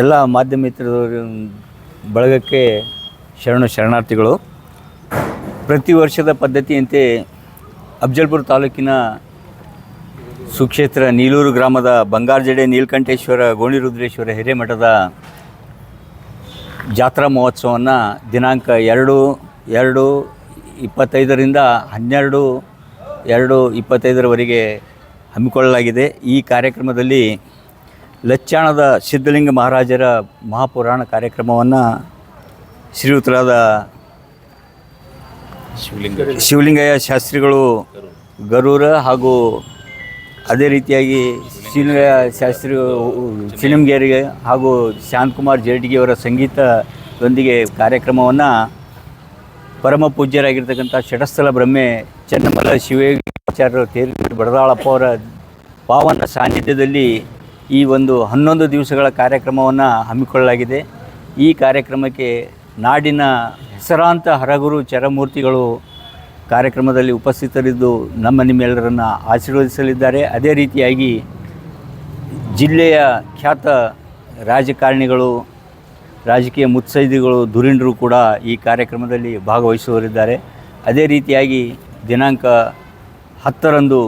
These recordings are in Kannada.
ಎಲ್ಲ ಮಾಧ್ಯಮಿತರ ಬಳಗಕ್ಕೆ ಶರಣ ಶರಣಾರ್ಥಿಗಳು. ಪ್ರತಿ ವರ್ಷದ ಪದ್ಧತಿಯಂತೆ ಅಫ್ಜಲ್ಪುರ ತಾಲೂಕಿನ ಸುಕ್ಷೇತ್ರ ನೀಲೂರು ಗ್ರಾಮದ ಬಂಗಾರಜಡೆ ನೀಲಕಂಠೇಶ್ವರ ಗೋಣಿರುದ್ರೇಶ್ವರ ಹಿರೇಮಠದ ಜಾತ್ರಾ ಮಹೋತ್ಸವವನ್ನು ದಿನಾಂಕ ಎರಡು ಎರಡು ಇಪ್ಪತ್ತೈದರಿಂದ ಹನ್ನೆರಡು, ಎರಡು ಇಪ್ಪತ್ತೈದರವರೆಗೆ ಹಮ್ಮಿಕೊಳ್ಳಲಾಗಿದೆ. ಈ ಕಾರ್ಯಕ್ರಮದಲ್ಲಿ ಲಚ್ಚಾಣದ ಸಿದ್ಧಲಿಂಗ ಮಹಾರಾಜರ ಮಹಾಪುರಾಣ ಕಾರ್ಯಕ್ರಮವನ್ನು ಶ್ರೀಯುತರಾದ ಶಿವಲಿಂಗಯ್ಯ ಶಾಸ್ತ್ರಿಗಳು ಗರೂರ ಹಾಗೂ ಅದೇ ರೀತಿಯಾಗಿ ಶಿವಲಿಂಗಯ್ಯ ಶಾಸ್ತ್ರಿ ಚಿಲಿಮ್ಗೇರಿಗೆ ಹಾಗೂ ಶಾಂತಕುಮಾರ್ ಜೇಟ್ಗಿಯವರ ಸಂಗೀತದೊಂದಿಗೆ ಕಾರ್ಯಕ್ರಮವನ್ನು ಪರಮ ಪೂಜ್ಯರಾಗಿರ್ತಕ್ಕಂಥ ಷಟಸ್ಥಲ ಬ್ರಹ್ಮೆ ಚೆನ್ನಮಲ ಶಿವಾಚಾರ್ಯರು ತೇರಿ ಬಡದಾಳಪ್ಪ ಅವರ ಪಾವನ ಸಾನ್ನಿಧ್ಯದಲ್ಲಿ ಈ ಒಂದು ಹನ್ನೊಂದು ದಿವಸಗಳ ಕಾರ್ಯಕ್ರಮವನ್ನು ಹಮ್ಮಿಕೊಳ್ಳಲಾಗಿದೆ. ಈ ಕಾರ್ಯಕ್ರಮಕ್ಕೆ ನಾಡಿನ ಹೆಸರಾಂತ ಹರಗುರು ಚರಮೂರ್ತಿಗಳು ಕಾರ್ಯಕ್ರಮದಲ್ಲಿ ಉಪಸ್ಥಿತರಿದ್ದು ನಮ್ಮ ನಿಮ್ಮೆಲ್ಲರನ್ನು ಆಶೀರ್ವದಿಸಲಿದ್ದಾರೆ. ಅದೇ ರೀತಿಯಾಗಿ ಜಿಲ್ಲೆಯ ಖ್ಯಾತ ರಾಜಕಾರಣಿಗಳು, ರಾಜಕೀಯ ಮುತ್ಸೈದಿಗಳು, ಧುರೀಣರು ಕೂಡ ಈ ಕಾರ್ಯಕ್ರಮದಲ್ಲಿ ಭಾಗವಹಿಸುವರಿದ್ದಾರೆ ಅದೇ ರೀತಿಯಾಗಿ ದಿನಾಂಕ ಹತ್ತರಂದು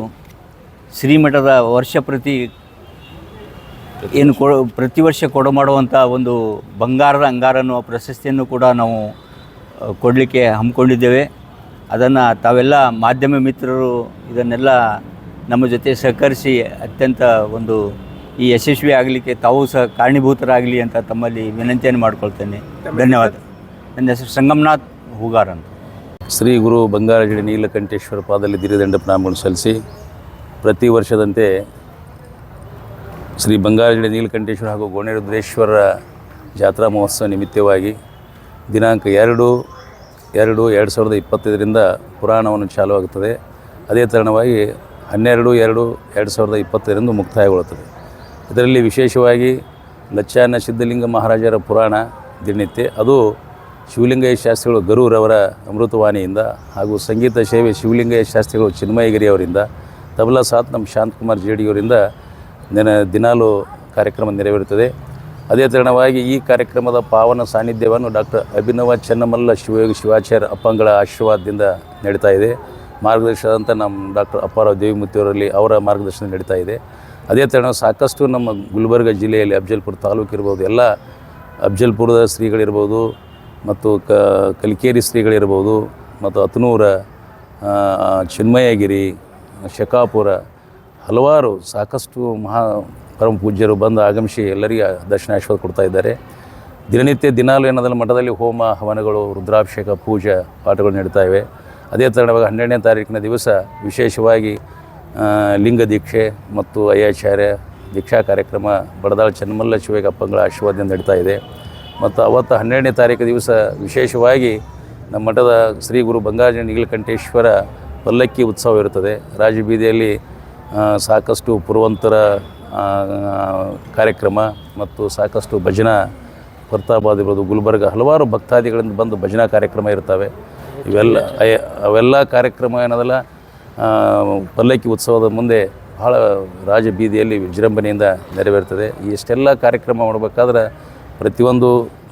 ಶ್ರೀಮಠದ ವರ್ಷ ಪ್ರತಿ ಏನು ಕೊ ಪ್ರತಿ ವರ್ಷ ಕೊಡ ಮಾಡುವಂಥ ಒಂದು ಬಂಗಾರದ ಅಂಗಾರ ಅನ್ನುವ ಪ್ರಶಸ್ತಿಯನ್ನು ಕೂಡ ನಾವು ಕೊಡಲಿಕ್ಕೆ ಹಮ್ಮಿಕೊಂಡಿದ್ದೇವೆ. ಅದನ್ನು ತಾವೆಲ್ಲ ಮಾಧ್ಯಮ ಮಿತ್ರರು ಇದನ್ನೆಲ್ಲ ನಮ್ಮ ಜೊತೆ ಸಹಕರಿಸಿ ಅತ್ಯಂತ ಒಂದು ಈ ಯಶಸ್ವಿ ಆಗಲಿಕ್ಕೆ ತಾವು ಸಹ ಕಾರಣೀಭೂತರಾಗಲಿ ಅಂತ ತಮ್ಮಲ್ಲಿ ವಿನಂತಿಯನ್ನು ಮಾಡ್ಕೊಳ್ತೇನೆ. ಧನ್ಯವಾದ. ನನ್ನ ಹೆಸರು ಸಂಗಮನಾಥ್ ಹೂಗಾರ್ ಅಂತ. ಶ್ರೀ ಗುರು ಬಂಗಾರಗಿರಿ ನೀಲಕಂಠೇಶ್ವರ ಪಾದಲ್ಲಿ ದಿರಿದಂಡ ಪ್ರಣಾಮಗಳನ್ನು ಸಲ್ಲಿಸಿ ಪ್ರತಿ ವರ್ಷದಂತೆ ಶ್ರೀ ಬಂಗಾರಗಿರಿ ನೀಲಕಂಠೇಶ್ವರ ಹಾಗೂ ಗೋಣೆರುದ್ರೇಶ್ವರ ಜಾತ್ರಾ ಮಹೋತ್ಸವ ನಿಮಿತ್ತವಾಗಿ ದಿನಾಂಕ ಎರಡು ಎರಡು ಎರಡು ಸಾವಿರದ ಇಪ್ಪತ್ತೈದರಿಂದ ಪುರಾಣವನ್ನು ಚಾಲುವಾಗುತ್ತದೆ. ಅದೇ ತರಣವಾಗಿ ಹನ್ನೆರಡು, ಎರಡು ಎರಡು ಸಾವಿರದ ಇಪ್ಪತ್ತೈದರಂದು ಮುಕ್ತಾಯಗೊಳ್ಳುತ್ತದೆ. ಇದರಲ್ಲಿ ವಿಶೇಷವಾಗಿ ಲಚ್ಚಾನ ಸಿದ್ಧಲಿಂಗ ಮಹಾರಾಜರ ಪುರಾಣ, ದಿನನಿತ್ಯ, ಅದು ಶಿವಲಿಂಗಯ್ಯ ಶಾಸ್ತ್ರಿಗಳು ಗರೂರವರ ಅಮೃತವಾಣಿಯಿಂದ ಹಾಗೂ ಸಂಗೀತ ಸೇವೆ ಶಿವಲಿಂಗಯ್ಯ ಶಾಸ್ತ್ರಿಗಳು ಚಿನ್ಮಯಗಿರಿಯವರಿಂದ ತಬಲಾ ಸಾತ್ ನಮ್ಮ ಶಾಂತಕುಮಾರ್ ಜೇಡಿಯವರಿಂದ ದಿನ ದಿನಾಲು ಕಾರ್ಯಕ್ರಮ ನೆರವೇರುತ್ತದೆ. ಅದೇ ತರಣವಾಗಿ ಈ ಕಾರ್ಯಕ್ರಮದ ಪಾವನ ಸಾನ್ನಿಧ್ಯವನ್ನು ಡಾಕ್ಟರ್ ಅಭಿನವ ಚನ್ನಮಲ್ಲ ಶಿವಯೋಗಿ ಶಿವಾಚಾರ್ಯ ಅಪ್ಪಂಗಳ ಆಶೀರ್ವಾದದಿಂದ ನಡೀತಾ ಇದೆ. ಮಾರ್ಗದರ್ಶನದಂಥ ನಮ್ಮ ಡಾಕ್ಟರ್ ಅಪ್ಪಾರಾವ್ ದೇವಿಮೂರ್ತಿಯವರಲ್ಲಿ ಅವರ ಮಾರ್ಗದರ್ಶನ ನಡೀತಾ ಇದೆ. ಅದೇ ಥರ ಸಾಕಷ್ಟು ನಮ್ಮ ಗುಲ್ಬರ್ಗ ಜಿಲ್ಲೆಯಲ್ಲಿ ಅಫ್ಜಲ್ಪುರ ತಾಲೂಕು ಇರ್ಬೋದು, ಎಲ್ಲ ಅಫ್ಜಲ್ಪುರದ ಶ್ರೀಗಳಿರ್ಬೋದು ಮತ್ತು ಕ ಕಲಿಕೇರಿ ಶ್ರೀಗಳಿರ್ಬೋದು ಮತ್ತು ಅತನೂರ ಚಿನ್ಮಯಗಿರಿ, ಶಕಾಪುರ ಹಲವಾರು ಸಾಕಷ್ಟು ಮಹಾ ಪರಮ ಪೂಜ್ಯರು ಬಂದು ಆಗಮಿಸಿ ಎಲ್ಲರಿಗೆ ದರ್ಶನ ಆಶೀರ್ವಾದ ಕೊಡ್ತಾ ಇದ್ದಾರೆ. ದಿನನಿತ್ಯ ದಿನಾಲು ಏನದಲ್ಲ ಮಠದಲ್ಲಿ ಹೋಮ, ಹವನಗಳು, ರುದ್ರಾಭಿಷೇಕ, ಪೂಜೆ ಪಾಠಗಳು ನಡೀತಾ ಇವೆ. ಅದೇ ತರವಾಗಿ ಹನ್ನೆರಡನೇ ತಾರೀಕಿನ ದಿವಸ ವಿಶೇಷವಾಗಿ ಲಿಂಗ ದೀಕ್ಷೆ ಮತ್ತು ಅಯ್ಯಾಚಾರ್ಯ ದೀಕ್ಷಾ ಕಾರ್ಯಕ್ರಮ ಬಡದಾಳ ಚನ್ನಮಲ್ಲ ಶಿವಗಪ್ಪಗಳ ಆಶೀರ್ವಾದದಿಂದ ನಡೀತಾ ಇದೆ. ಮತ್ತು ಅವತ್ತು ಹನ್ನೆರಡನೇ ತಾರೀಕು ದಿವಸ ವಿಶೇಷವಾಗಿ ನಮ್ಮ ಮಠದ ಶ್ರೀ ಗುರು ಬಂಗಾರಜನ ನೀಲಕಂಠೇಶ್ವರ ಪಲ್ಲಕ್ಕಿ ಉತ್ಸವ ಇರುತ್ತದೆ. ರಾಜಬೀದಿಯಲ್ಲಿ ಸಾಕಷ್ಟು ಪುರವಂತರ ಕಾರ್ಯಕ್ರಮ ಮತ್ತು ಸಾಕಷ್ಟು ಭಜನಾ ಫರ್ತಾಬಾದ್ ಇರ್ಬೋದು ಗುಲ್ಬರ್ಗ ಹಲವಾರು ಭಕ್ತಾದಿಗಳಿಂದ ಬಂದು ಭಜನಾ ಕಾರ್ಯಕ್ರಮ ಇರ್ತವೆ ಇವೆಲ್ಲ ಅವೆಲ್ಲ ಕಾರ್ಯಕ್ರಮ ಏನದಲ್ಲ ಪಲ್ಲಕ್ಕಿ ಉತ್ಸವದ ಮುಂದೆ ಬಹಳ ರಾಜ ಬೀದಿಯಲ್ಲಿ ವಿಜೃಂಭಣೆಯಿಂದ ನೆರವೇರ್ತದೆ. ಇಷ್ಟೆಲ್ಲ ಕಾರ್ಯಕ್ರಮ ಮಾಡಬೇಕಾದ್ರೆ ಪ್ರತಿಯೊಂದು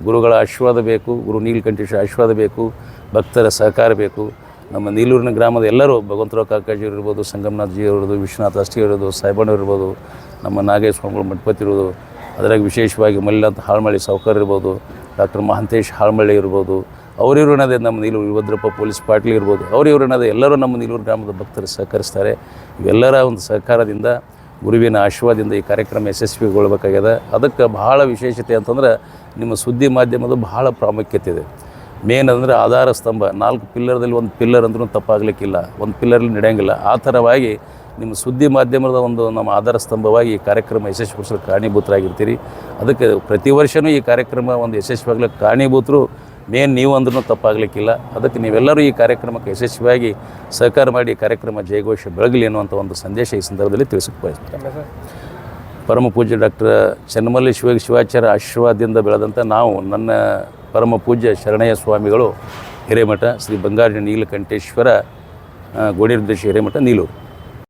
ಗುರುಗಳ ಆಶೀರ್ವಾದ ಬೇಕು, ಗುರು ನೀಲಕಂಠೇಶ್ವರ ಆಶೀರ್ವಾದ ಬೇಕು, ಭಕ್ತರ ಸಹಕಾರ ಬೇಕು. ನಮ್ಮ ನೀಲೂರಿನ ಗ್ರಾಮದ ಎಲ್ಲರೂ ಭಗವಂತರಾವ್ ಕಾಕಾಜಿ ಇರ್ಬೋದು ಸಂಗಮನಾಥ್ಜಿ ಇರ್ಬೋದು ವಿಶ್ವನಾಥ್ ಅಷ್ಟಿ ಸಾಯಿಬಣ್ಣ ಇರ್ಬೋದು, ನಮ್ಮ ನಾಗೇಶ್ ಸ್ವಾಮಿಗಳು ಮಠಪತಿ ಇರ್ಬೋದು, ಅದರಾಗ ವಿಶೇಷವಾಗಿ ಮಲ್ಲಿನಾಥ್ ಹಾಳ್ಮಳ್ಳಿ ಸಾವ್ಕರ್ ಇರ್ಬೋದು, ಡಾಕ್ಟರ್ ಮಹಂತೇಶ್ ಹಾಳ್ಮಳ್ಳಿ ಇರ್ಬೋದು ಅವರಿವ್ರನ್ನದೇ ನಮ್ಮ ನೀಲೂರು ವೀರಭದ್ರಪ್ಪ ಪೊಲೀಸ್ ಪಾಟ್ಲಿ ಇರ್ಬೋದು ಅವರಿವ್ರನ್ನದೇ ಎಲ್ಲರೂ ನಮ್ಮ ನೀಲೂರು ಗ್ರಾಮದ ಭಕ್ತರು ಸಹಕರಿಸ್ತಾರೆ. ಇವೆಲ್ಲರ ಒಂದು ಸಹಕಾರದಿಂದ, ಗುರುವಿನ ಆಶೀರ್ವಾದದಿಂದ ಈ ಕಾರ್ಯಕ್ರಮ ಯಶಸ್ವಿಗೊಳ್ಬೇಕಾಗ್ಯದ. ಅದಕ್ಕೆ ಬಹಳ ವಿಶೇಷತೆ ಅಂತಂದ್ರೆ, ನಿಮ್ಮ ಸುದ್ದಿ ಮಾಧ್ಯಮದ ಬಹಳ ಪ್ರಾಮುಖ್ಯತೆ ಇದೆ. ಮೇನ್ ಅಂದರೆ ಆಧಾರ ಸ್ತಂಭ. ನಾಲ್ಕು ಪಿಲ್ಲರ್ದಲ್ಲಿ ಒಂದು ಪಿಲ್ಲರ್ ಅಂದ್ರೂ ತಪ್ಪಾಗಲಿಕ್ಕಿಲ್ಲ. ಒಂದು ಪಿಲ್ಲರಲ್ಲಿ ನಡೆಯಂಗಿಲ್ಲ. ಆ ಥರವಾಗಿ ನಿಮ್ಮ ಸುದ್ದಿ ಮಾಧ್ಯಮದ ಒಂದು ನಮ್ಮ ಆಧಾರ ಸ್ತಂಭವಾಗಿ ಈ ಕಾರ್ಯಕ್ರಮ ಯಶಸ್ವಿಗೊಳಿಸಲು ಕಾರಣೀಭೂತರಾಗಿರ್ತೀರಿ. ಅದಕ್ಕೆ ಪ್ರತಿ ವರ್ಷವೂ ಈ ಕಾರ್ಯಕ್ರಮ ಒಂದು ಯಶಸ್ವಿಯಾಗಲಿಕ್ಕೆ ಕಾರಣೀಭೂತರು ಮೇನ್ ನೀವು ಅಂದ್ರೂ ತಪ್ಪಾಗಲಿಕ್ಕಿಲ್ಲ. ಅದಕ್ಕೆ ನೀವೆಲ್ಲರೂ ಈ ಕಾರ್ಯಕ್ರಮಕ್ಕೆ ಯಶಸ್ವಿಯಾಗಿ ಸಹಕಾರ ಮಾಡಿ ಕಾರ್ಯಕ್ರಮ ಜಯಘೋಷ ಬೆಳಗಲಿ ಅನ್ನುವಂಥ ಒಂದು ಸಂದೇಶ ಈ ಸಂದರ್ಭದಲ್ಲಿ ತಿಳಿಸಕ್ಕೆ ಪರಮ ಪೂಜ್ಯ ಡಾಕ್ಟರ್ ಚನ್ನಮಲ್ಲಿ ಶಿವ ಶಿವಾಚಾರ್ಯ ಆಶೀರ್ವಾದದಿಂದ ಬೆಳೆದಂಥ ನಾವು ನನ್ನ ಪರಮ ಪೂಜ್ಯ ಶರಣಯ್ಯ ಸ್ವಾಮಿಗಳು ಹಿರೇಮಠ ಶ್ರೀ ಬಂಗಾರಿನ ನೀಲಕಂಠೇಶ್ವರ ಗೋಡಿರ್ದೇಶ ಹಿರೇಮಠ ನೀಲೂರು.